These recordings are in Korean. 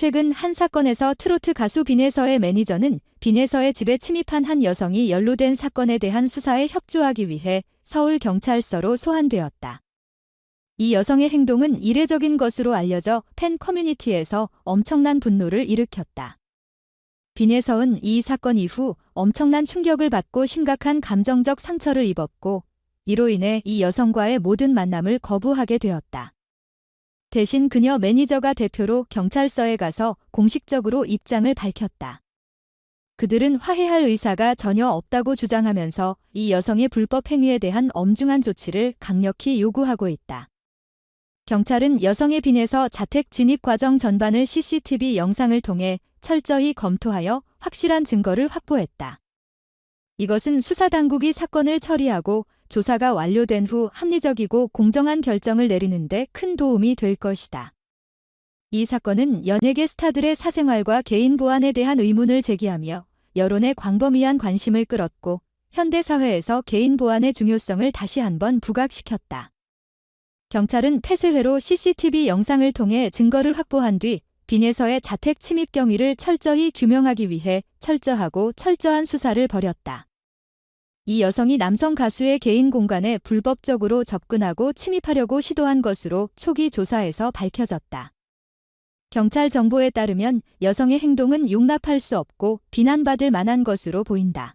최근 한 사건에서 트로트 가수 빈에서의 매니저는 빈에서의 집에 침입한 한 여성이 연루된 사건에 대한 수사에 협조하기 위해 서울 경찰서로 소환되었다. 이 여성의 행동은 이례적인 것으로 알려져 팬 커뮤니티에서 엄청난 분노를 일으켰다. 빈에서은 이 사건 이후 엄청난 충격을 받고 심각한 감정적 상처를 입었고, 이로 인해 이 여성과의 모든 만남을 거부하게 되었다. 대신 그녀 매니저가 대표로 경찰서에 가서 공식적으로 입장을 밝혔다. 그들은 화해할 의사가 전혀 없다고 주장하면서 이 여성의 불법 행위에 대한 엄중한 조치를 강력히 요구하고 있다. 경찰은 여성의 빈에서 자택 진입 과정 전반을 CCTV 영상을 통해 철저히 검토하여 확실한 증거를 확보했다. 이것은 수사당국이 사건을 처리하고 조사가 완료된 후 합리적이고 공정한 결정을 내리는데 큰 도움이 될 것이다. 이 사건은 연예계 스타들의 사생활과 개인 보안에 대한 의문을 제기하며 여론의 광범위한 관심을 끌었고 현대 사회에서 개인 보안의 중요성을 다시 한번 부각시켰다. 경찰은 폐쇄회로 CCTV 영상을 통해 증거를 확보한 뒤 빈에서의 자택 침입 경위를 철저히 규명하기 위해 철저하고 철저한 수사를 벌였다. 이 여성이 남성 가수의 개인 공간에 불법적으로 접근하고 침입하려고 시도한 것으로 초기 조사에서 밝혀졌다. 경찰 정보에 따르면 여성의 행동은 용납할 수 없고 비난받을 만한 것으로 보인다.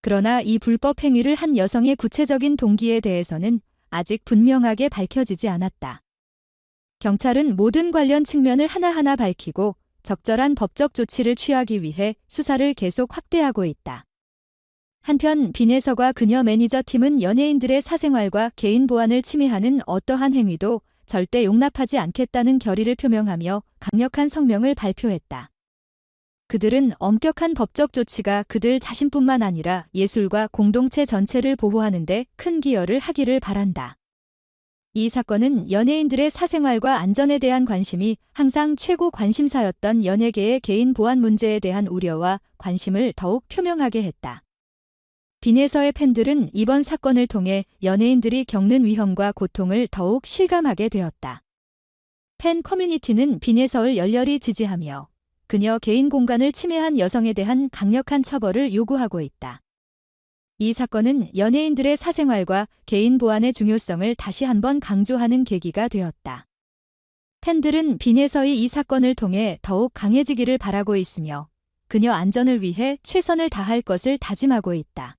그러나 이 불법 행위를 한 여성의 구체적인 동기에 대해서는 아직 분명하게 밝혀지지 않았다. 경찰은 모든 관련 측면을 하나하나 밝히고 적절한 법적 조치를 취하기 위해 수사를 계속 확대하고 있다. 한편 빈에서가 그녀 매니저 팀은 연예인들의 사생활과 개인 보안을 침해하는 어떠한 행위도 절대 용납하지 않겠다는 결의를 표명하며 강력한 성명을 발표했다. 그들은 엄격한 법적 조치가 그들 자신뿐만 아니라 예술과 공동체 전체를 보호하는데 큰 기여를 하기를 바란다. 이 사건은 연예인들의 사생활과 안전에 대한 관심이 항상 최고 관심사였던 연예계의 개인 보안 문제에 대한 우려와 관심을 더욱 표명하게 했다. 빈에서의 팬들은 이번 사건을 통해 연예인들이 겪는 위험과 고통을 더욱 실감하게 되었다. 팬 커뮤니티는 빈에서를 열렬히 지지하며 그녀 개인 공간을 침해한 여성에 대한 강력한 처벌을 요구하고 있다. 이 사건은 연예인들의 사생활과 개인 보안의 중요성을 다시 한번 강조하는 계기가 되었다. 팬들은 빈에서의 이 사건을 통해 더욱 강해지기를 바라고 있으며 그녀 안전을 위해 최선을 다할 것을 다짐하고 있다.